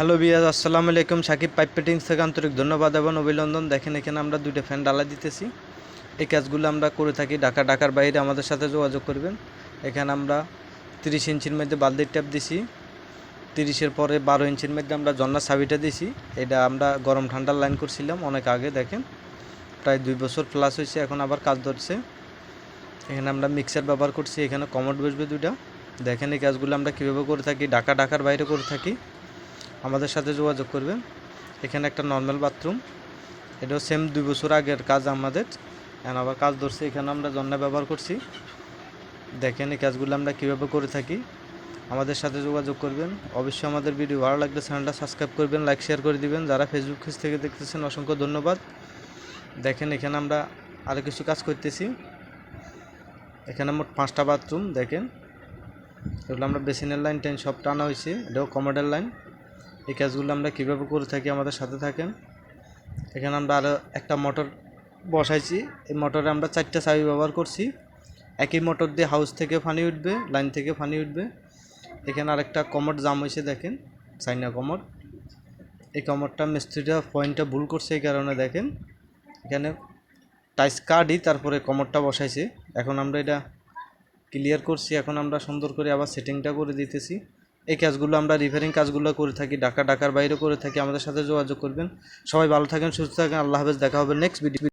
Hello বিয়াজ আসসালামু আলাইকুম। Shakib pipe fittings থেকে আন্তরিক ধন্যবাদ এবং অভিনন্দন। দেখেন, এখানে আমরা দুইটা ফ্যান ডালা দিতেছি। এই কাজগুলো আমরা করে থাকি ঢাকা, ঢাকার বাইরে। আমাদের সাথে যোগাযোগ করবেন। এখানে আমরা তিরিশ ইঞ্চির মধ্যে বালদির ট্যাপ দিছি। তিরিশের পরে বারো ইঞ্চির মধ্যে আমরা জন্না সাবিটা দিছি। এটা আমরা গরম ঠান্ডার লাইন করছিলাম অনেক আগে, দেখেন। প্রায় দুই বছর প্লাস হয়েছে, এখন আবার কাজ ধরছে। এখানে আমরা মিক্সার ব্যবহার করছি। এখানে কমোড বসবে দুইটা। দেখেন, এই কাজগুলো আমরা কীভাবে করে থাকি? ঢাকা, ঢাকার বাইরে করে থাকি। আমাদের সাথে যোগাযোগ করবেন। এখানে একটা নর্মাল বাথরুম এটাও সেম দুই বছর আগের কাজ আমাদের। আবার কাজ ধরছে, এখানে আমরা জন্না ব্যবহার করছি। দেখেন এই কাজগুলো আমরা কীভাবে করে থাকি। আমাদের সাথে যোগাযোগ করবেন। অবশ্যই আমাদের ভিডিও ভালো লাগলে চ্যানেলটা সাবস্ক্রাইব করবেন লাইক শেয়ার করে দিবেন। যারা ফেসবুক পেজ থেকে দেখতেছেন, অসংখ্য ধন্যবাদ। দেখেন এখানে আমরা আরও কিছু কাজ করতেছি। এখানে মোট পাঁচটা বাথরুম দেখেন। এগুলো আমরা বেসিনের লাইন টেন সব টানা হয়েছে। এটাও কমোডের লাইন এই কাজগুলো আমরা কীভাবে করে থাকি, আমাদের সাথে থাকেন। এখানে আমরা আরও একটা মোটর বসাইছি। এই মোটরে আমরা চারটা চাবি ব্যবহার করছি। একই মোটর দিয়ে হাউস থেকে পানি উঠবে লাইন থেকে পানি উঠবে। এখানে আরেকটা কমোড জাম হয়েছে, দেখেন, চাইনা কমোড। এই কমোডটা মিস্ত্রিটা পয়েন্টটা ভুল করছে এই কারণে, দেখেন। এখানে টাইস কার্ডই তারপরে কমোডটা বসাইছে। এখন আমরা এটা ক্লিয়ার করছি, এখন আমরা সুন্দর করে আবার সেটিংটা করে দিতেছি। এই কাজগুলো আমরা রিপেয়ারিং কাজগুলো করে থাকি, ঢাকা, ঢাকার বাইরে করে থাকি। আমাদের সাথে যোগাযোগ করবেন। সবাই ভালো থাকেন, সুস্থ থাকেন। আল্লাহ হাফেজ, দেখা হবে নেক্সট ভিডিও